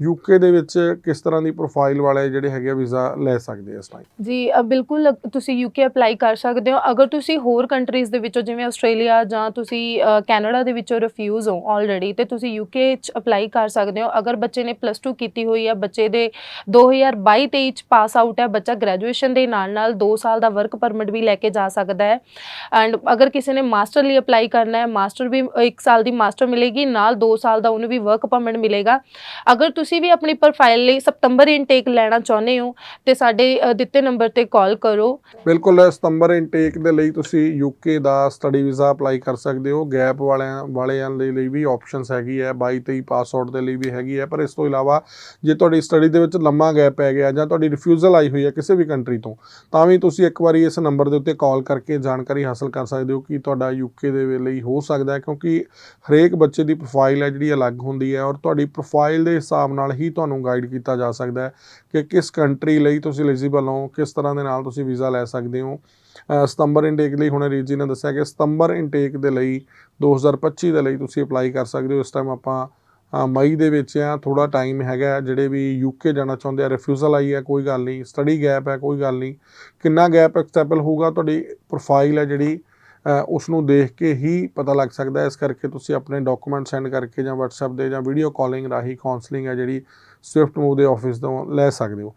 UK ਦੇ ਵਿੱਚ ਕਿਸ ਤਰ੍ਹਾਂ ਦੀ ਪ੍ਰੋਫਾਈਲ ਵਾਲੇ ਜਿਹੜੇ ਹੈਗੇ ਵੀਜ਼ਾ ਲੈ ਸਕਦੇ ਆ ਇਸ ਟਾਈਮ ਜੀ ਅ, ਬਿਲਕੁਲ ਤੁਸੀਂ ਯੂਕੇ ਅਪਲਾਈ ਕਰ ਸਕਦੇ ਹੋ। ਅਗਰ ਤੁਸੀਂ ਹੋਰ ਕੰਟਰੀਜ਼ ਦੇ ਵਿੱਚੋਂ ਜਿਵੇਂ ਆਸਟ੍ਰੇਲੀਆ ਜਾਂ ਤੁਸੀਂ ਅ, ਕੈਨੇਡਾ ਦੇ ਵਿੱਚੋਂ ਰਿਫਿਊਜ਼ ਹੋ ਆਲਰੇਡੀ ਤੇ ਤੁਸੀਂ ਯੂਕੇ ਚ ਅਪਲਾਈ ਕਰ ਸਕਦੇ ਹੋ। ਅਗਰ ਬੱਚੇ ਨੇ ਪਲੱਸ 2 ਕੀਤੀ ਹੋਈ ਹੈ ਬੱਚੇ ਦੇ 2022-23 ਚ ਪਾਸ ਆਊਟ ਹੈ ਬੱਚਾ ਗ੍ਰੈਜੂਏਸ਼ਨ ਦੇ ਨਾਲ ਨਾਲ 2 ਸਾਲ ਦਾ ਵਰਕ ਪਰਮਿਟ ਵੀ ਲੈ ਕੇ ਜਾ ਸਕਦਾ ਹੈ। ਐਂਡ ਅਗਰ ਕਿਸੇ ਨੇ ਮਾਸਟਰ ਲਈ ਅਪਲਾਈ ਕਰਨਾ ਹੈ ਮਾਸਟਰ ਵੀ 1 ਸਾਲ ਦੀ ਮਾਸਟਰ ਮਿਲੇਗੀ ਨਾਲ 2 ਸਾਲ ਦਾ ਉਹਨੂੰ ਵੀ ਵਰਕ ਪਰਮਿਟ ਮਿਲੇਗਾ। ਅਗਰ ਤੁਸੀਂ ਵੀ ਆਪਣੀ ਪ੍ਰੋਫਾਈਲ ਲਈ ਸਤੰਬਰ ਇਨਟੇਕ ਲੈਣਾ ਚਾਹੁੰਦੇ ਹੋ ਤੇ ਸਾਡੇ ਅ, ਦਿੱਤੇ ਨੰਬਰ ਤੇ ਕਾਲ ਕਰੋ। ਬਿਲਕੁਲ ਸਤੰਬਰ ਇਨਟੇਕ ਦੇ ਲਈ ਤੁਸੀਂ ਯੂਕੇ ਦਾ ਸਟੱਡੀ ਵੀਜ਼ਾ ਅਪਲਾਈ ਕਰ ਸਕਦੇ ਹੋ। ਗੈਪ ਵਾਲਿਆਂ ਵਾਲਿਆਂ ਦੇ ਲਈ ਵੀ ਆਪਸ਼ਨਸ ਹੈਗੀ ਹੈ। 22 23 ਪਾਸਆਊਟ ਦੇ ਲਈ ਵੀ ਹੈਗੀ ਹੈ। ਪਰ ਇਸ ਤੋਂ ਇਲਾਵਾ ਜੇ ਤੁਹਾਡੀ ਸਟੱਡੀ ਦੇ ਵਿੱਚ ਲੰਮਾ ਗੈਪ ਪੈ ਗਿਆ ਜਾਂ ਤੁਹਾਡੀ ਰਿਫਿਊਜ਼ਲ ਆਈ ਹੋਈ ਹੈ ਕਿਸੇ ਵੀ ਕੰਟਰੀ ਤੋਂ ਤਾਂ ਵੀ ਤੁਸੀਂ ਇੱਕ ਵਾਰੀ ਇਸ ਨੰਬਰ ਦੇ ਉੱਤੇ ਕਾਲ ਕਰਕੇ ਜਾਣਕਾਰੀ ਹਾਸਲ ਕਰ ਸਕਦੇ ਹੋ ਕਿ ਤੁਹਾਡਾ ਯੂਕੇ ਦੇ ਲਈ ਹੋ ਸਕਦਾ ਹੈ। ਕਿਉਂਕਿ ਹਰੇਕ ਬੱਚੇ ਦੀ ਪ੍ਰੋਫਾਈਲ ਹੈ ਜਿਹੜੀ ਅਲੱਗ ਹੁੰਦੀ ਹੈ ਔਰ ਤੁਹਾਡੀ ਪ੍ਰੋਫਾਈਲ ਦੇ ਹਿਸਾਬ ਹਿਸਾਬ ਨਾਲ ਹੀ ਤੁਹਾਨੂੰ ਗਾਈਡ ਕੀਤਾ ਜਾ ਸਕਦਾ ਹੈ ਕਿ ਕਿਸ ਕੰਟਰੀ ਲਈ ਤੁਸੀਂ ਐਲੀਜੀਬਲ ਹੋ, ਕਿਸ ਤਰ੍ਹਾਂ ਦੇ ਨਾਲ ਤੁਸੀਂ ਵੀਜ਼ਾ ਲੈ ਸਕਦੇ ਹੋ। ਸਤੰਬਰ ਇਨਟੇਕ ਲਈ ਹੁਣੇ ਰੀਤ ਜੀ ਨੇ ਦੱਸਿਆ ਕਿ ਸਤੰਬਰ ਇਨਟੇਕ ਦੇ ਲਈ 2025 ਦੇ ਲਈ ਤੁਸੀਂ ਅਪਲਾਈ ਕਰ ਸਕਦੇ ਹੋ। ਇਸ ਟਾਈਮ ਆਪਾਂ ਮਈ ਦੇ ਵਿੱਚ ਆ ਥੋੜਾ ਟਾਈਮ ਹੈਗਾ ਜਿਹੜੇ ਵੀ ਯੂਕੇ ਜਾਣਾ ਚਾਹੁੰਦੇ ਆ ਰਿਫਿਊਜ਼ਲ ਆਈ ਹੈ, ਕੋਈ ਗੱਲ ਨਹੀਂ। ਸਟੱਡੀ ਗੈਪ ਹੈ, ਕੋਈ ਗੱਲ ਨਹੀਂ। ਕਿੰਨਾ ਗੈਪ ਐਕਸੈਪਟੇਬਲ ਹੋਊਗਾ, ਤੁਹਾਡੀ ਪ੍ਰੋਫਾਈਲ ਹੈ ਜਿਹੜੀ ਉਸ ਨੂੰ ਦੇਖ ਕੇ ਹੀ ਪਤਾ ਲੱਗ ਸਕਦਾ ਹੈ। ਇਸ ਕਰਕੇ ਤੁਸੀਂ ਆਪਣੇ ਡਾਕੂਮੈਂਟ ਸੈਂਡ ਕਰਕੇ ਜਾਂ WhatsApp ਦੇ ਜਾਂ ਵੀਡੀਓ ਕਾਲਿੰਗ ਰਾਹੀਂ ਕਾਉਂਸਲਿੰਗ ਹੈ ਜਿਹੜੀ ਸਵਿਫਟ ਮੂਵ ਦੇ ਆਫਿਸ ਤੋਂ ਲੈ ਸਕਦੇ ਹੋ।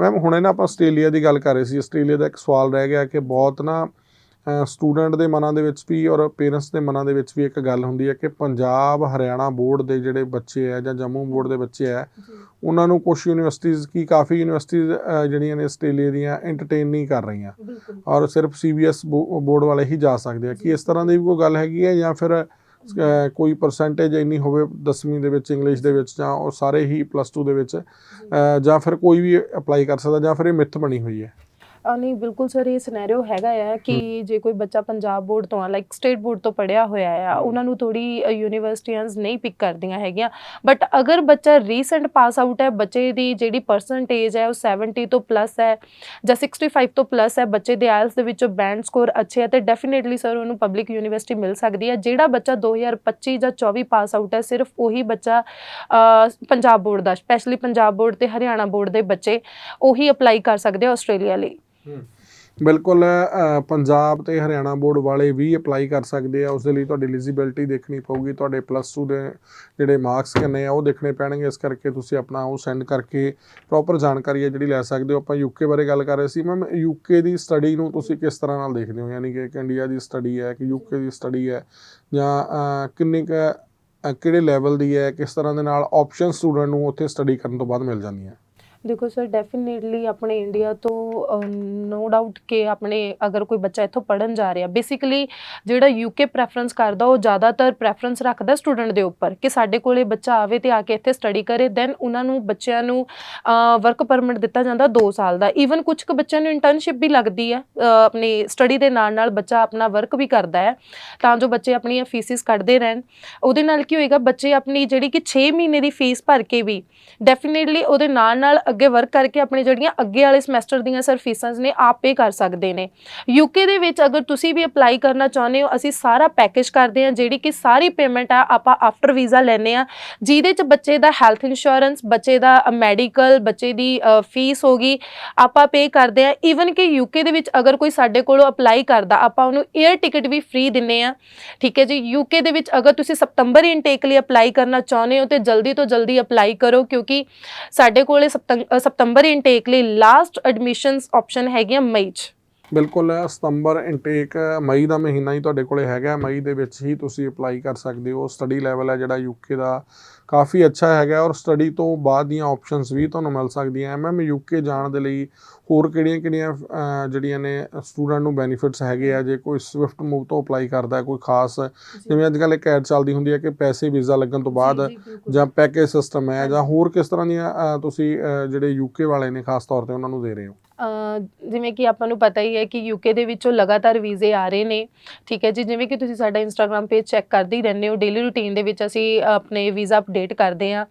ਮੈਮ ਹੁਣੇ ਨਾ ਆਪਾਂ ਆਸਟ੍ਰੇਲੀਆ ਦੀ ਗੱਲ ਕਰ ਰਹੇ ਸੀ। ਆਸਟ੍ਰੇਲੀਆ ਦਾ ਇੱਕ ਸਵਾਲ ਰਹਿ ਗਿਆ ਕਿ ਬਹੁਤ ਨਾ ਸਟੂਡੈਂਟ ਦੇ ਮਨਾਂ ਦੇ ਵਿੱਚ ਵੀ ਔਰ ਪੇਰੈਂਟਸ ਦੇ ਮਨਾਂ ਦੇ ਵਿੱਚ ਵੀ ਇੱਕ ਗੱਲ ਹੁੰਦੀ ਹੈ ਕਿ ਪੰਜਾਬ ਹਰਿਆਣਾ ਬੋਰਡ ਦੇ ਜਿਹੜੇ ਬੱਚੇ ਹੈ ਜਾਂ ਜੰਮੂ ਬੋਰਡ ਦੇ ਬੱਚੇ ਹੈ ਉਹਨਾਂ ਨੂੰ ਕੁਝ ਯੂਨੀਵਰਸਿਟੀਜ਼ ਕੀ ਕਾਫੀ ਯੂਨੀਵਰਸਿਟੀਜ਼ ਜਿਹੜੀਆਂ ਨੇ ਆਸਟ੍ਰੇਲੀਆ ਦੀਆਂ ਐਂਟਰਟੇਨ ਨਹੀਂ ਕਰ ਰਹੀਆਂ ਔਰ ਸਿਰਫ ਸੀਬੀਐਸ ਬੋਰਡ ਵਾਲੇ ਹੀ ਜਾ ਸਕਦੇ ਆ। ਕੀ ਇਸ ਤਰ੍ਹਾਂ ਦੀ ਵੀ ਕੋਈ ਗੱਲ ਹੈਗੀ ਹੈ ਜਾਂ ਫਿਰ ਕੋਈ ਪਰਸੈਂਟੇਜ ਇੰਨੀ ਹੋਵੇ 10ਵੀਂ ਦੇ ਵਿੱਚ ਇੰਗਲਿਸ਼ ਦੇ ਵਿੱਚ ਜਾਂ ਉਹ ਸਾਰੇ ਹੀ ਪਲੱਸ 2 ਦੇ ਵਿੱਚ ਜਾਂ। ਫਿਰ ਕੋਈ ਵੀ ਅਪਲਾਈ ਕਰ ਸਕਦਾ ਜਾਂ ਫਿਰ ਇਹ ਮਿੱਥ ਬਣੀ ਹੋਈ ਹੈ? ਨਹੀਂ ਬਿਲਕੁਲ ਸਰ ਇਹ ਸਿਨੈਰੀਓ ਹੈਗਾ ਆ ਕਿ ਜੇ ਕੋਈ ਬੱਚਾ ਪੰਜਾਬ ਬੋਰਡ ਤੋਂ ਆ ਲਾਈਕ ਸਟੇਟ ਬੋਰਡ ਤੋਂ ਪੜਿਆ ਹੋਇਆ ਆ ਉਹਨਾਂ ਨੂੰ ਥੋੜੀ ਯੂਨੀਵਰਸਿਟੀਆਂ ਨਹੀਂ ਪਿਕ ਕਰਦੀਆਂ ਹੈਗੀਆਂ। ਬਟ ਅਗਰ ਬੱਚਾ ਰੀਸੈਂਟ ਪਾਸ ਆਊਟ ਹੈ ਬੱਚੇ ਦੀ ਜਿਹੜੀ ਪਰਸੈਂਟੇਜ ਹੈ ਉਹ 70 ਤੋਂ ਪਲੱਸ ਹੈ ਜਾਂ 65 ਤੋਂ ਪਲੱਸ ਹੈ ਬੱਚੇ ਦੇ ਆਇਲਸ ਦੇ ਵਿੱਚੋਂ ਬੈਂਡ ਸਕੋਰ ਅੱਛੇ ਹੈ ਤੇ ਡੈਫੀਨਿਟਲੀ ਸਰ ਉਹਨੂੰ ਪਬਲਿਕ ਯੂਨੀਵਰਸਿਟੀ ਮਿਲ ਸਕਦੀ ਹੈ। ਜਿਹੜਾ ਬੱਚਾ 2025 ਜਾਂ 24 ਪਾਸ ਆਊਟ ਹੈ ਸਿਰਫ ਉਹੀ ਬੱਚਾ ਪੰਜਾਬ ਬੋਰਡ ਦਾ ਸਪੈਸ਼ਲੀ ਪੰਜਾਬ ਬੋਰਡ ਤੇ ਹਰਿਆਣਾ ਬੋਰਡ ਦੇ ਬੱਚੇ ਉਹੀ ਅਪਲਾਈ ਕਰ ਸਕਦੇ ਆ ਆਸਟ੍ਰੇਲੀਆ ਲਈ। ਬਿਲਕੁਲ ਪੰਜਾਬ ਤੇ ਹਰਿਆਣਾ ਬੋਰਡ ਵਾਲੇ ਵੀ ਅਪਲਾਈ ਕਰ ਸਕਦੇ ਆ। ਉਸ ਦੇ ਲਈ ਤੁਹਾਡੀ ਐਲੀਜੀਬਿਲਟੀ ਦੇਖਣੀ ਪਊਗੀ। ਤੁਹਾਡੇ ਪਲੱਸ 2 ਦੇ ਜਿਹੜੇ ਮਾਰਕਸ ਕਿੰਨੇ ਆ ਉਹ ਦੇਖਣੇ ਪੈਣਗੇ। ਇਸ ਕਰਕੇ ਤੁਸੀਂ ਆਪਣਾ ਉਹ ਸੈਂਡ ਕਰਕੇ ਪ੍ਰੋਪਰ ਜਾਣਕਾਰੀ ਹੈ ਜਿਹੜੀ ਲੈ ਸਕਦੇ ਹੋ। ਆਪਾਂ ਯੂਕੇ ਬਾਰੇ ਗੱਲ ਕਰ ਰਹੇ ਸੀ। ਮੈਮ ਯੂਕੇ ਦੀ ਸਟੱਡੀ ਨੂੰ ਤੁਸੀਂ ਕਿਸ ਤਰ੍ਹਾਂ ਨਾਲ ਦੇਖਦੇ ਹੋ? ਯਾਨੀ ਕਿ ਇੱਕ ਇੰਡੀਆ ਦੀ ਸਟੱਡੀ ਹੈ ਕਿ ਯੂਕੇ ਦੀ ਸਟੱਡੀ ਹੈ ਜਾਂ ਅ, ਕਿੰਨੀ ਕੁ ਕਿਹੜੇ ਲੈਵਲ ਦੀ ਹੈ ਕਿਸ ਤਰ੍ਹਾਂ ਦੇ ਨਾਲ ਆਪਸ਼ਨ ਸਟੂਡੈਂਟ ਨੂੰ ਉੱਥੇ ਸਟੱਡੀ ਕਰਨ ਤੋਂ ਬਾਅਦ ਮਿਲ ਜਾਂਦੀਆਂ ਦੇਖੋ ਸਰ ਡੈਫੀਨੇਟਲੀ ਆਪਣੇ ਇੰਡੀਆ ਤੋਂ ਨੋ ਡਾਊਟ ਕਿ ਆਪਣੇ ਅਗਰ ਕੋਈ ਬੱਚਾ ਇੱਥੋਂ ਪੜਨ ਜਾ ਰਿਹਾ ਬੇਸਿਕਲੀ ਜਿਹੜਾ ਯੂਕੇ ਪ੍ਰੈਫਰੈਂਸ ਕਰਦਾ ਉਹ ਜ਼ਿਆਦਾਤਰ ਪ੍ਰੈਫਰੈਂਸ ਰੱਖਦਾ ਸਟੂਡੈਂਟ ਦੇ ਉੱਪਰ ਕਿ ਸਾਡੇ ਕੋਲੇ ਬੱਚਾ ਆਵੇ ਤੇ ਆ ਕੇ ਇੱਥੇ ਸਟੱਡੀ ਕਰੇ ਦੈਨ ਉਹਨਾਂ ਨੂੰ ਬੱਚਿਆਂ ਨੂੰ ਵਰਕ ਪਰਮਿਟ ਦਿੱਤਾ ਜਾਂਦਾ 2 ਸਾਲ ਦਾ। ਈਵਨ ਕੁਝ ਕੁ ਬੱਚਿਆਂ ਨੂੰ ਇੰਟਰਨਸ਼ਿਪ ਵੀ ਲੱਗਦੀ ਹੈ ਅ, ਆਪਣੀ ਸਟੱਡੀ ਦੇ ਨਾਲ ਨਾਲ ਬੱਚਾ ਆਪਣਾ ਵਰਕ ਵੀ ਕਰਦਾ ਹੈ ਤਾਂ ਜੋ ਬੱਚੇ ਆਪਣੀਆਂ ਫੀਸਿਸ ਕੱਢਦੇ ਰਹਿਣ। ਉਹਦੇ ਨਾਲ ਕੀ ਹੋਏਗਾ ਬੱਚੇ ਆਪਣੀ ਜਿਹੜੀ ਕਿ 6 ਮਹੀਨੇ ਦੀ ਫੀਸ ਭਰ ਕੇ ਵੀ ਡੈਫੀਨੇਟਲੀ ਉਹਦੇ ਨਾਲ ਨਾਲ ਅੱਗੇ ਵਰਕ ਕਰਕੇ ਆਪਣੇ ਜਿਹੜੀਆਂ ਅੱਗੇ ਵਾਲੇ ਸਮੈਸਟਰ ਦੀਆਂ ਸਰ ਫੀਸਾਂ ਨੇ, ਆਪ ਪੇ ਕਰ ਸਕਦੇ ਨੇ। ਯੂਕੇ ਦੇ ਵਿੱਚ ਅਗਰ ਤੁਸੀਂ ਵੀ ਅਪਲਾਈ ਕਰਨਾ ਚਾਹੁੰਦੇ ਹੋ, ਅਸੀਂ ਸਾਰਾ ਪੈਕੇਜ ਕਰਦੇ ਹਾਂ, ਜਿਹੜੀ ਕਿ ਸਾਰੀ ਪੇਮੈਂਟ ਆ, ਆਪਾਂ ਆਫਟਰ ਵੀਜ਼ਾ ਲੈਨੇ ਆ ਜਿਹਦੇ ਚ ਬੱਚੇ ਦਾ ਹੈਲਥ ਇੰਸ਼ੋਰੈਂਸ ਬੱਚੇ ਦਾ ਮੈਡੀਕਲ ਬੱਚੇ ਦੀ ਫੀਸ ਹੋਗੀ ਆਪਾਂ ਪੇ ਕਰਦੇ ਆ ਈਵਨ ਕਿ ਯੂਕੇ ਦੇ ਵਿੱਚ ਅਗਰ ਕੋਈ ਸਾਡੇ ਕੋਲੋਂ ਅਪਲਾਈ ਕਰਦਾ, ਆਪਾਂ ਉਹਨੂੰ 에ਅਰ ਟਿਕਟ ਵੀ ਫ੍ਰੀ ਦਿੰਨੇ ਆ ਠੀਕ ਹੈ ਜੀ? ਯੂਕੇ ਦੇ ਵਿੱਚ ਅਗਰ ਤੁਸੀਂ ਸਤੰਬਰ ਇਨਟੇਕ ਲਈ ਅਪਲਾਈ ਕਰਨਾ ਚਾਹੁੰਦੇ ਹੋ, ਤੇ ਜਲਦੀ ਤੋਂ ਜਲਦੀ ਅਪਲਾਈ ਕਰੋ, ਕਿਉਂਕਿ ਸਾਡੇ ਕੋਲੇ ਸਤੰ- ਸਤੰਬਰ ਇਨਟੇਕ ਲਈ ਲਾਸਟ ਐਡਮਿਸ਼ਨਸ ਆਪਸ਼ਨ ਹੈਗੀਆਂ ਮਈ 'ਚ। ਬਿਲਕੁਲ, ਸਤੰਬਰ ਇਨਟੇਕ ਮਈ ਦਾ ਮਹੀਨਾ ਹੀ ਤੁਹਾਡੇ ਕੋਲੇ ਹੈਗਾ। ਮਈ ਦੇ ਵਿੱਚ ਹੀ ਤੁਸੀਂ ਅਪਲਾਈ ਕਰ ਸਕਦੇ ਹੋ। ਸਟੱਡੀ ਲੈਵਲ ਹੈ ਜਿਹੜਾ ਯੂਕੇ ਦਾ। ਕਾਫੀ ਅੱਛਾ ਹੈਗਾ ਔਰ ਸਟੱਡੀ ਤੋਂ ਬਾਅਦ ਦੀਆਂ ਆਪਸ਼ਨਸ ਵੀ ਤੁਹਾਨੂੰ ਮਿਲ ਸਕਦੀਆਂ ਮੈਮ ਯੂਕੇ ਜਾਣ ਦੇ ਲਈ ਹੋਰ ਕਿਹੜੀਆਂ-ਕਿਹੜੀਆਂ ਜਿਹੜੀਆਂ ਨੇ ਸਟੂਡੈਂਟ ਨੂੰ ਬੈਨੀਫਿਟਸ ਹੈਗੇ ਆ? ਜੇ ਕੋਈ ਸਵਿਫਟ ਮੂਵ ਤੋਂ ਅਪਲਾਈ ਕਰਦਾ ਕੋਈ ਖਾਸ ਜਿਵੇਂ ਅੱਜ ਕੱਲ੍ਹ ਇੱਕ ਐਡ ਚੱਲਦੀ ਹੁੰਦੀ ਹੈ ਕਿ ਪੈਸੇ ਵੀਜ਼ਾ ਲੱਗਣ ਤੋਂ ਬਾਅਦ ਜਾਂ ਪੈਕੇਜ ਸਿਸਟਮ ਹੈ ਜਾਂ ਹੋਰ ਕਿਸ ਤਰ੍ਹਾਂ ਦੀਆਂ ਤੁਸੀਂ ਜਿਹੜੇ ਯੂਕੇ ਵਾਲੇ ਨੇ ਖਾਸ ਤੌਰ ਤੇ ਉਹਨਾਂ ਨੂੰ ਦੇ ਰਹੇ ਹੋ? ਜਿਵੇਂ ਕਿ ਆਪਾਂ ਨੂੰ ਪਤਾ ਹੀ ਹੈ ਕਿ ਯੂਕੇ ਦੇ ਵਿੱਚੋਂ ਲਗਾਤਾਰ ਵੀਜ਼ੇ ਆ ਰਹੇ ਨੇ। ਠੀਕ ਹੈ ਜੀ, ਜਿਵੇਂ ਕਿ ਤੁਸੀਂ ਸਾਡਾ ਇੰਸਟਾਗ੍ਰam ਪੇਜ ਚੈੱਕ ਕਰਦੇ ਹੀ ਰਹਿੰਦੇ ਹੋ ਡੇਲੀ ਰੂਟੀਨ ਦੇ ਵਿੱਚ ਅਸੀਂ ਆਪਣੇ ਵੀਜ਼ਾ ਅਪਡੇਟ ਕਰਦੇ ਹਾਂ।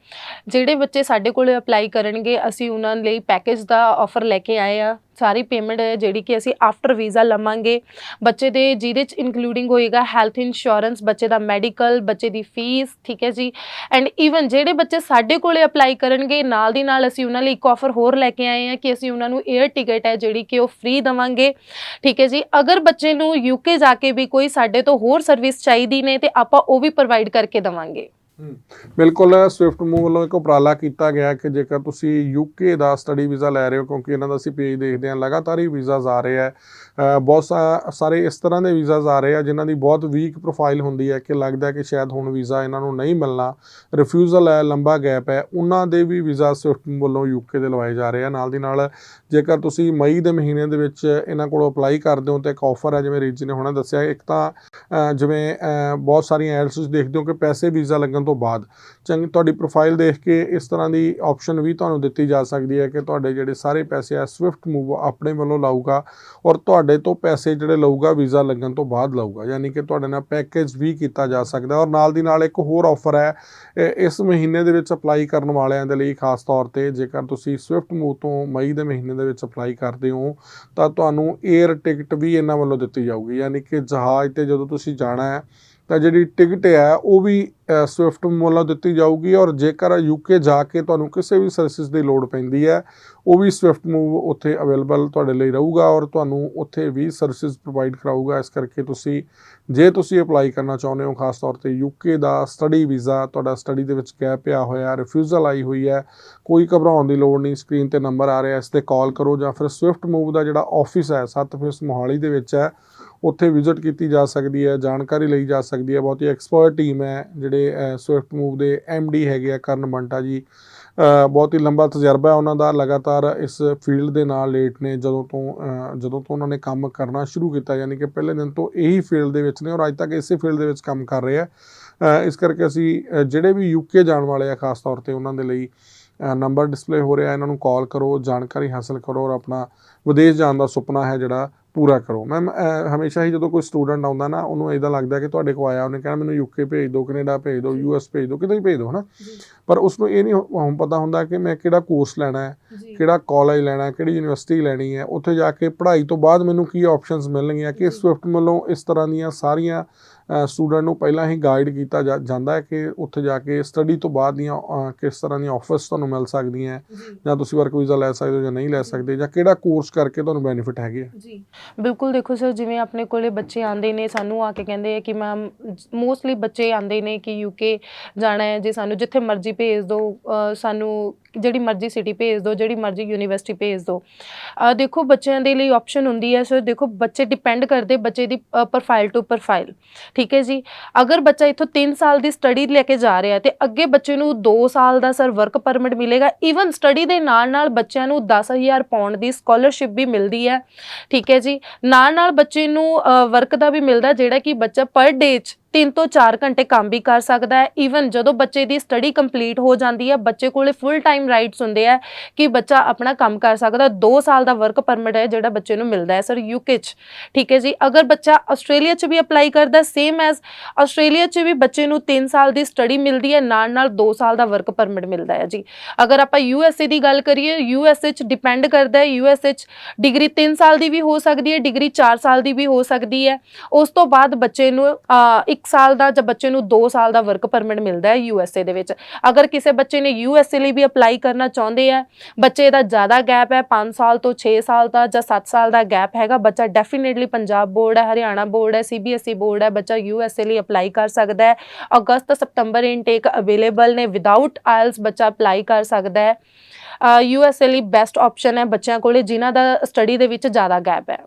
ਜਿਹੜੇ ਬੱਚੇ ਸਾਡੇ ਕੋਲ ਅਪਲਾਈ ਕਰਨਗੇ, ਅਸੀਂ ਉਹਨਾਂ ਲਈ ਪੈਕੇਜ ਦਾ ਆਫਰ ਲੈ ਕੇ ਆਏ ਆ ਸਾਰੀ ਪੇਮੈਂਟ ਜਿਹੜੀ ਕਿ ਅਸੀਂ ਆਫਟਰ ਵੀਜ਼ਾ ਲਵਾਂਗੇ। ਬੱਚੇ ਦੇ ਜਿਹਦੇ ਚ ਇਨਕਲੂਡਿੰਗ ਹੋਏਗਾ ਹੈਲਥ ਇੰਸ਼ੋਰੈਂਸ ਬੱਚੇ ਦਾ ਮੈਡੀਕਲ ਬੱਚੇ ਦੀ ਫੀਸ ਠੀਕ ਹੈ ਜੀ? ਐਂਡ ਈਵਨ ਜਿਹੜੇ ਬੱਚੇ ਸਾਡੇ ਕੋਲੇ ਅਪਲਾਈ ਕਰਨਗੇ, ਨਾਲ ਦੀ ਨਾਲ ਅਸੀਂ ਉਹਨਾਂ ਲਈ ਇੱਕ ਆਫਰ ਹੋਰ ਲੈ ਕੇ ਆਏ ਹਾਂ ਕਿ ਅਸੀਂ ਉਹਨਾਂ ਨੂੰ 에ਅਰ ਟਿਕਟ ਹੈ ਜਿਹੜੀ ਕਿ ਉਹ ਫ੍ਰੀ ਦਵਾਂਗੇ। ਠੀਕ ਹੈ ਜੀ? ਅਗਰ ਬੱਚੇ ਨੂੰ ਯੂਕੇ ਜਾ ਕੇ ਵੀ ਕੋਈ ਸਾਡੇ ਤੋਂ ਹੋਰ ਸਰਵਿਸ ਚਾਹੀਦੀ ਨੇ ਤੇ ਆਪਾਂ ਉਹ ਵੀ ਪ੍ਰੋਵਾਈਡ ਕਰਕੇ ਦਵਾਂਗੇ। ਬਿਲਕੁਲ ਸਵਿਫਟ ਮੂਵ ਵੱਲੋਂ ਇੱਕ ਉਪਰਾਲਾ ਕੀਤਾ ਗਿਆ ਕਿ ਜੇਕਰ ਤੁਸੀਂ ਯੂਕੇ ਦਾ ਸਟੱਡੀ ਵੀਜ਼ਾ ਲੈ ਰਹੇ ਹੋ, ਕਿਉਂਕਿ ਇਹਨਾਂ ਦਾ ਅਸੀਂ ਪੇਜ ਦੇਖਦੇ ਹਾਂ, ਲਗਾਤਾਰ ਹੀ ਵੀਜ਼ਾਸ ਆ ਰਹੇ ਆ ਬਹੁਤ ਸਾ- ਸਾਰੇ ਇਸ ਤਰ੍ਹਾਂ ਦੇ ਵੀਜ਼ਾਜ਼ ਆ ਰਹੇ ਆ, ਜਿਨ੍ਹਾਂ ਦੀ ਬਹੁਤ ਵੀਕ ਪ੍ਰੋਫਾਈਲ ਹੁੰਦੀ ਹੈ ਕਿ ਲੱਗਦਾ ਕਿ ਸ਼ਾਇਦ ਹੁਣ ਵੀਜ਼ਾ ਇਹਨਾਂ ਨੂੰ ਨਹੀਂ ਮਿਲਣਾ। ਰਿਫਿਊਜ਼ਲ ਹੈ, ਲੰਬਾ ਗੈਪ ਹੈ, ਉਹਨਾਂ ਦੇ ਵੀ ਵੀਜ਼ਾ ਸਵਿਫਟ ਵੱਲੋਂ ਯੂਕੇ ਦੇ ਲਵਾਏ ਜਾ ਰਹੇ ਆ। ਨਾਲ ਦੀ ਨਾਲ ਜੇਕਰ ਤੁਸੀਂ ਮਈ ਦੇ ਮਹੀਨੇ ਦੇ ਵਿੱਚ ਇਹਨਾਂ ਕੋਲੋਂ ਅਪਲਾਈ ਕਰਦੇ ਹੋ, ਤਾਂ ਇੱਕ ਆਫਰ ਹੈ, ਜਿਵੇਂ ਰੀਜ ਨੇ ਹੁਣੇ ਦੱਸਿਆ, ਇੱਕ ਤਾਂ ਜਿਵੇਂ ਬਹੁਤ ਸਾਰੀਆਂ ਐਡਸ ਤੁਸੀਂ ਦੇਖਦੇ ਹੋ ਕਿ ਪੈਸੇ ਵੀਜ਼ਾ ਲੱਗਣ ਤੋਂ ਬਾਅਦ। ਚੰਗੀ ਤੁਹਾਡੀ ਪ੍ਰੋਫਾਈਲ ਦੇਖ ਕੇ ਇਸ ਤਰ੍ਹਾਂ ਦੀ ਆਪਸ਼ਨ ਵੀ ਤੁਹਾਨੂੰ ਦਿੱਤੀ ਜਾ ਸਕਦੀ ਹੈ ਕਿ ਤੁਹਾਡੇ ਜਿਹੜੇ ਸਾਰੇ ਪੈਸੇ ਆ ਸਵਿਫਟ ਮੂਵ ਆਪਣੇ ਵੱਲੋਂ ਲਾਊਗਾ ਔਰ ਤੁਹਾਡੇ ਤੁਹਾਡੇ ਤੋਂ ਪੈਸੇ ਜਿਹੜੇ ਲਊਗਾ, ਵੀਜ਼ਾ ਲੱਗਣ ਤੋਂ ਬਾਅਦ ਲਊਗਾ, ਯਾਨੀ ਕਿ ਤੁਹਾਡੇ ਨਾਲ ਪੈਕੇਜ ਵੀ ਕੀਤਾ ਜਾ ਸਕਦਾ ਔਰ ਨਾਲ ਦੀ ਨਾਲ ਇੱਕ ਹੋਰ ਆਫਰ ਹੈ ਇਸ ਮਹੀਨੇ ਦੇ ਵਿੱਚ ਅਪਲਾਈ ਕਰਨ ਵਾਲਿਆਂ ਦੇ ਲਈ ਖਾਸ ਤੌਰ ਤੇ ਜੇਕਰ ਤੁਸੀਂ ਸਵਿਫਟ ਮੂਵ ਤੋਂ ਮਈ ਦੇ ਮਹੀਨੇ ਦੇ ਵਿੱਚ ਅਪਲਾਈ ਕਰਦੇ ਹੋ, ਤਾਂ ਤੁਹਾਨੂੰ 에ਅਰ ਟਿਕਟ ਵੀ ਇਹਨਾਂ ਵੱਲੋਂ ਦਿੱਤੀ ਜਾਊਗੀ, ਯਾਨੀ ਕਿ ਜਹਾਜ਼ ਤੇ ਜਦੋਂ ਤੁਸੀਂ ਜਾਣਾ ਹੈ ਤਾਂ ਜਿਹੜੀ ਟਿਕਟ ਹੈ, ਉਹ ਵੀ ਸਵਿਫਟ ਵੱਲੋਂ ਦਿੱਤੀ ਜਾਊਗੀ ਔਰ ਜੇਕਰ ਯੂਕੇ ਜਾ ਕੇ ਤੁਹਾਨੂੰ ਕਿਸੇ ਵੀ ਸਰਵਿਸ ਦੀ ਲੋੜ ਪੈਂਦੀ ਹੈ, ਉਹ ਵੀ ਸਵਿਫਟ ਮੂਵ ਉੱਥੇ ਅਵੇਲੇਬਲ ਤੁਹਾਡੇ ਲਈ ਰਹੂਗਾ ਔਰ ਤੁਹਾਨੂੰ ਉੱਥੇ ਵੀ ਸਰਵਿਸ ਪ੍ਰੋਵਾਈਡ ਕਰਾਊਗਾ। ਇਸ ਕਰਕੇ ਤੁਸੀਂ, ਜੇ ਤੁਸੀਂ ਅਪਲਾਈ ਕਰਨਾ ਚਾਹੁੰਦੇ ਹੋ, ਖਾਸ ਤੌਰ ਤੇ ਯੂਕੇ ਦਾ ਸਟੱਡੀ ਵੀਜ਼ਾ ਤੁਹਾਡਾ ਸਟੱਡੀ ਦੇ ਵਿੱਚ ਗੈਪ ਪਿਆ ਹੋਇਆ ਰਿਫਿਊਜ਼ਲ ਆਈ ਹੋਈ ਹੈ, ਕੋਈ ਘਬਰਾਉਣ ਦੀ ਲੋੜ ਨਹੀਂ ਸਕਰੀਨ ਤੇ ਨੰਬਰ ਆ ਰਿਹਾ, ਇਸ ਤੇ ਕਾਲ ਕਰੋ ਜਾਂ ਫਿਰ ਸਵਿਫਟ ਮੂਵ ਦਾ ਜਿਹੜਾ ਆਫਿਸ ਹੈ, ਸੱਤ ਫੇਸ ਮੋਹਾਲੀ ਦੇ ਵਿੱਚ ਹੈ ਉੱਥੇ ਵਿਜ਼ਿਟ ਕੀਤੀ ਜਾ ਸਕਦੀ ਹੈ, ਜਾਣਕਾਰੀ ਲਈ ਜਾ ਸਕਦੀ ਹੈ। ਬਹੁਤ ਹੀ ਐਕਸਪਰਟ ਟੀਮ ਹੈ ਜਿਹੜੇ ਸਵਿਫਟ ਮੂਵ ਦੇ ਡੀ ਹੈਗੇ ਆ, ਕਰਨ ਮੰਟਾ ਜੀ। ਬਹੁਤ ਹੀ ਲੰਬਾ ਤਜਰਬਾ ਹੈ ਉਹਨਾਂ ਦਾ। ਲਗਾਤਾਰ ਇਸ ਫੀਲਡ ਦੇ ਨਾਲ ਲੇਟ ਨੇ, ਜਦੋਂ ਤੋਂ ਜਦੋਂ ਤੋਂ ਉਹਨਾਂ ਨੇ ਕੰਮ ਕਰਨਾ ਸ਼ੁਰੂ ਕੀਤਾ, ਯਾਨੀ ਕਿ ਪਹਿਲੇ ਦਿਨ ਤੋਂ ਇਹੀ ਫੀਲਡ ਦੇ ਵਿੱਚ ਨੇ ਔਰ ਅੱਜ ਤੱਕ ਇਸੇ ਫੀਲਡ ਦੇ ਵਿੱਚ ਕੰਮ ਕਰ ਰਹੇ ਆ। ਇਸ ਕਰਕੇ ਅਸੀਂ ਜਿਹੜੇ ਵੀ ਯੂਕੇ ਜਾਣ ਵਾਲੇ ਆ, ਖਾਸ ਤੌਰ ਤੇ ਉਹਨਾਂ ਦੇ ਲਈ ਨੰਬਰ ਡਿਸਪਲੇ ਹੋ ਰਿਹਾ। ਇਹਨਾਂ ਨੂੰ ਕਾਲ ਕਰੋ, ਜਾਣਕਾਰੀ ਹਾਸਲ ਕਰੋ ਔਰ ਆਪਣਾ ਵਿਦੇਸ਼ ਜਾਣ ਦਾ ਸੁਪਨਾ ਹੈ ਜਿਹੜਾ ਪੂਰਾ ਕਰੋ। ਮੈਮ ਹਮੇਸ਼ਾ ਹੀ ਜਦੋਂ ਕੋਈ ਸਟੂਡੈਂਟ ਆਉਂਦਾ ਨਾ ਉਹਨੂੰ ਇਦਾਂ ਲੱਗਦਾ ਕਿ ਤੁਹਾਡੇ ਕੋਲ ਆਇਆ ਉਹਨੇ ਕਹਿਣਾ ਮੈਨੂੰ ਯੂਕੇ ਭੇਜ ਦਿਓ ਕੈਨੇਡਾ ਭੇਜ ਦਿਓ ਯੂਐਸ ਭੇਜ ਦਿਓ ਕਿਤੇ ਵੀ ਭੇਜ ਦਿਓ ਹਨਾ? ਪਰ ਉਸ ਨੂੰ ਇਹ ਨਹੀਂ ਹੁਣ ਪਤਾ ਹੁੰਦਾ ਕਿ ਮੈਂ ਕਿਹੜਾ ਕੋਰਸ ਲੈਣਾ ਹੈ ਕਿਹੜਾ ਕਾਲਜ ਲੈਣਾ ਹੈ ਕਿਹੜੀ ਯੂਨੀਵਰਸਿਟੀ ਲੈਣੀ ਹੈ ਉੱਥੇ ਜਾ ਕੇ ਪੜ੍ਹਾਈ ਤੋਂ ਬਾਅਦ ਮੈਨੂੰ ਕੀ ਆਪਸ਼ਨਸ ਮਿਲਣਗੀਆਂ ਕਿ। ਸਵਿਫਟ ਵੱਲੋਂ ਇਸ ਤਰ੍ਹਾਂ ਦੀਆਂ ਸਾਰੀਆਂ ਸਟੂਡੈਂਟ ਨੂੰ ਪਹਿਲਾਂ ਹੀ ਗਾਈਡ ਕੀਤਾ ਜਾਂਦਾ ਹੈ ਕਿ ਉੱਥੇ ਜਾ ਕੇ ਸਟੱਡੀ ਤੋਂ ਬਾਅਦ ਦੀਆਂ ਕਿਸ ਤਰ੍ਹਾਂ ਦੀਆਂ ਆਫਰਸ ਤੁਹਾਨੂੰ ਮਿਲ ਸਕਦੀਆਂ ਜੀ। ਤੁਸੀਂ ਵਰਕ ਵੀਜ਼ਾ ਲੈ ਸਕਦੇ ਹੋ ਜਾਂ ਨਹੀਂ ਲੈ ਸਕਦੇ ਜਾਂ ਕਿਹੜਾ ਕੋਰਸ ਕਰਕੇ ਤੁਹਾਨੂੰ ਬੈਨੀਫਿਟ ਹੈਗੇ ਆ? ਜੀ। ਬਿਲਕੁਲ ਦੇਖੋ ਸਰ ਜਿਵੇਂ ਆਪਣੇ ਕੋਲੇ ਬੱਚੇ ਆਂਦੇ ਨੇ ਸਾਨੂੰ ਆ ਕੇ ਕਹਿੰਦੇ ਆ ਕਿ ਮੈਮ ਮੋਸਟਲੀ ਬੱਚੇ ਆਂਦੇ ਨੇ ਕਿ ਯੂਕੇ ਜਾਣਾ ਹੈ ਜੇ ਸਾਨੂੰ ਜਿੱਥੇ ਮਰਜ਼ੀ ਭੇਜ ਦਿਓ ਸਾਨੂੰ ਜਿਹੜੀ ਮਰਜ਼ੀ ਸਿਟੀ ਭੇਜ ਦਿਓ ਜਿਹੜੀ ਮਰਜ਼ੀ ਯੂਨੀਵਰਸਿਟੀ ਭੇਜ ਦਿਓ। ਅ, ਦੇਖੋ ਬੱਚਿਆਂ ਦੇ ਲਈ ਆਪਸ਼ਨ ਹੁੰਦੀ ਹੈ ਸਰ ਦੇਖੋ ਬੱਚੇ ਡਿਪੈਂਡ ਕਰਦੇ ਬੱਚੇ ਦੀ ਪ੍ਰੋਫਾਈਲ ਟੂ ਪ੍ਰੋਫਾਈਲ ਠੀਕ ਹੈ ਜੀ? ਅਗਰ ਬੱਚਾ ਇੱਥੋਂ 3 ਸਾਲ ਦੀ ਸਟੱਡੀ ਲੈ ਕੇ ਜਾ ਰਿਹਾ ਤੇ ਅੱਗੇ ਬੱਚੇ ਨੂੰ 2 ਸਾਲ ਦਾ ਸਰ ਵਰਕ ਪਰਮਿਟ ਮਿਲੇਗਾ ਈਵਨ ਸਟੱਡੀ ਦੇ ਨਾਲ ਨਾਲ ਬੱਚਿਆਂ ਨੂੰ 10000 ਪਾਉਂਡ ਦੀ ਸਕਾਲਰਸ਼ਿਪ ਵੀ ਮਿਲਦੀ ਹੈ। ਠੀਕ ਹੈ ਜੀ? ਨਾਲ ਨਾਲ ਬੱਚੇ ਨੂੰ ਵਰਕ ਦਾ ਵੀ ਮਿਲਦਾ ਜਿਹੜਾ ਕਿ ਬੱਚਾ ਪਰ ਡੇ 'ਚ 3 ਤੋਂ 4 ਘੰਟੇ ਕੰਮ ਵੀ ਕਰ ਸਕਦਾ ਹੈ। ਈਵਨ ਜਦੋਂ ਬੱਚੇ ਦੀ ਸਟੱਡੀ ਕੰਪਲੀਟ ਹੋ ਜਾਂਦੀ ਹੈ, ਬੱਚੇ ਕੋਲੇ ਫੁੱਲ ਟਾਈਮ ਰਾਈਟਸ ਹੁੰਦੇ ਆ ਕਿ ਬੱਚਾ ਆਪਣਾ ਕੰਮ ਕਰ ਸਕਦਾ। 2 ਸਾਲ ਦਾ ਵਰਕ ਪਰਮਿਟ ਹੈ ਜਿਹੜਾ ਬੱਚੇ ਨੂੰ ਮਿਲਦਾ ਹੈ। ਸਰ ਯੂਕੇ 'ਚ, ਠੀਕ ਹੈ ਜੀ? ਅਗਰ ਬੱਚਾ ਆਸਟ੍ਰੇਲੀਆ 'ਚ ਵੀ ਅਪਲਾਈ ਕਰਦਾ ਸੇਮ ਐਜ਼ ਆਸਟ੍ਰੇਲੀਆ 'ਚ ਵੀ ਬੱਚੇ ਨੂੰ 3 ਸਾਲ ਦੀ ਸਟੱਡੀ ਮਿਲਦੀ ਹੈ, ਨਾਲ ਨਾਲ 2 ਸਾਲ ਦਾ ਵਰਕ ਪਰਮਿਟ ਮਿਲਦਾ ਹੈ ਜੀ। ਅਗਰ ਆਪਾਂ ਯੂਐਸਏ ਦੀ ਗੱਲ ਕਰੀਏ ਯੂਐਸਏ 'ਚ ਡਿਪੈਂਡ ਕਰਦਾ ਹੈ। ਯੂਐਸਏ 'ਚ ਡਿਗਰੀ 3 ਸਾਲ ਦੀ ਵੀ ਹੋ ਸਕਦੀ ਹੈ ਡਿਗਰੀ 4 ਸਾਲ ਦੀ ਵੀ ਹੋ ਸਕਦੀ ਹੈ। ਉਸ ਤੋਂ ਬਾਅਦ ਬੱਚੇ ਨੂੰ ਇੱਕ 1 ਸਾਲ ਦਾ ਜਾਂ ਬੱਚੇ ਨੂੰ 2 ਸਾਲ ਦਾ ਵਰਕ ਪਰਮਿਟ ਮਿਲਦਾ ਹੈ ਯੂਐਸਏ ਦੇ ਵਿੱਚ। ਅਗਰ ਕਿਸੇ ਬੱਚੇ ਨੇ ਯੂਐਸਏ ਲਈ ਵੀ ਅਪਲਾਈ ਕਰਨਾ ਚਾਹੁੰਦੇ ਆ, ਬੱਚੇ ਦਾ ਜ਼ਿਆਦਾ ਗੈਪ ਹੈ 5 ਸਾਲ ਤੋਂ 6 ਸਾਲ ਦਾ ਜਾਂ 7 ਸਾਲ ਦਾ ਗੈਪ ਹੈਗਾ, ਬੱਚਾ ਡੈਫੀਨੇਟਲੀ ਪੰਜਾਬ ਬੋਰਡ ਹੈ, ਹਰਿਆਣਾ ਬੋਰਡ ਹੈ ਸੀਬੀਐਸਈ ਬੋਰਡ ਹੈ, ਬੱਚਾ ਯੂਐਸਏ ਲਈ ਅਪਲਾਈ ਕਰ ਸਕਦਾ ਹੈ। ਅਗਸਤ ਸਤੰਬਰ ਇਨਟੇਕ ਅਵੇਲੇਬਲ ਨੇ ਵਿਦਆਊਟ ਆਇਲਸ ਬੱਚਾ ਅਪਲਾਈ ਕਰ ਸਕਦਾ ਹੈ। ਯੂਐਸਏ ਲਈ ਬੈਸਟ ਆਪਸ਼ਨ ਹੈ ਬੱਚਿਆਂ ਕੋਲੇ, ਜਿਨ੍ਹਾਂ ਦਾ ਸਟੱਡੀ ਦੇ ਵਿੱਚ ਜ਼ਿਆਦਾ ਗੈਪ ਹੈ।